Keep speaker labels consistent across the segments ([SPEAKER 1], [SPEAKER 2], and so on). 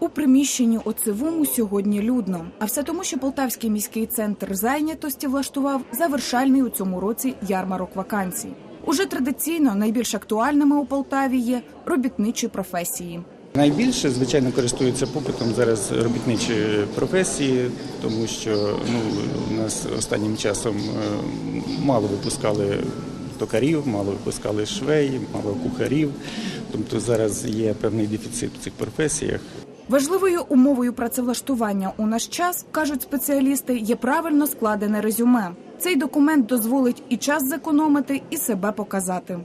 [SPEAKER 1] У приміщенні оцевому сьогодні людно. А все тому, що Полтавський міський центр зайнятості влаштував завершальний у цьому році ярмарок вакансій. Уже традиційно найбільш актуальними у Полтаві є робітничі професії.
[SPEAKER 2] Найбільше, звичайно, користуються попитом зараз робітничі професії, тому що ну, у нас останнім часом е, мало випускали токарів, мало випускали швей, мало кухарів. Тобто зараз є певний дефіцит в цих професіях.
[SPEAKER 1] Важливою умовою працевлаштування у наш час кажуть спеціалісти, є правильно складене резюме. Цей документ дозволить і час зекономити, і себе показати.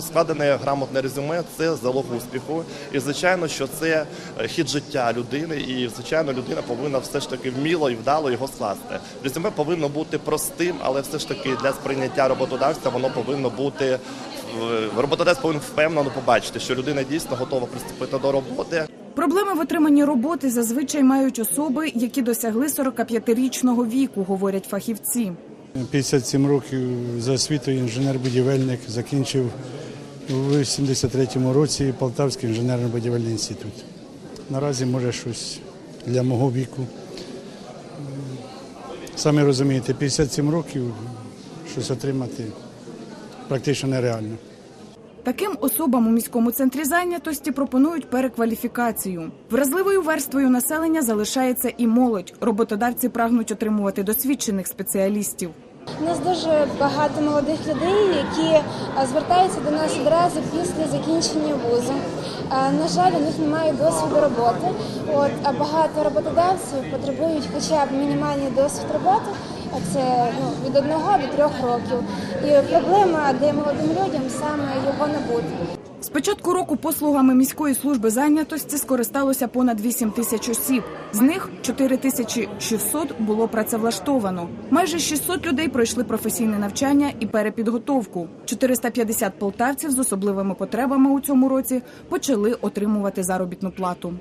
[SPEAKER 3] Складене грамотне резюме це залог успіху. І звичайно, що це е, хід життя людини, і звичайно, людина повинна все ж таки вміло і вдало його скласти. Резюме повинно бути простим, але все ж таки для сприйняття роботодавця воно повинно бути роботодавець повинен впевнено побачити, що людина дійсно готова приступити до роботи.
[SPEAKER 1] Проблеми в отриманні роботи зазвичай мають особи, які досягли 45-річного віку, говорять фахівці.
[SPEAKER 4] 57 років за освітою інженер-будівельник закінчив у 83-му році Полтавський інженерно-будівельний інститут. Наразі може щось для мого віку. Самі розумієте, 57 років щось отримати практично нереально.
[SPEAKER 1] Таким особам у міському центрі зайнятості пропонують перекваліфікацію. Вразливою верствою населення залишається і молодь. Роботодавці прагнуть отримувати досвідчених спеціалістів.
[SPEAKER 5] У нас дуже багато молодих людей, які звертаються до нас одразу після закінчення вузу. На жаль, у них немає досвіду роботи. От а багато роботодавців потребують хоча б мінімальний досвід роботи. Це ну, від одного до трьох років. І проблема, де молодим людям саме його набути.
[SPEAKER 1] З початку року послугами міської служби зайнятості скористалося понад 8 тисяч осіб. З них 4600 було працевлаштовано. Майже 600 людей пройшли професійне навчання і перепідготовку. 450 полтавців з особливими потребами у цьому році почали отримувати заробітну плату.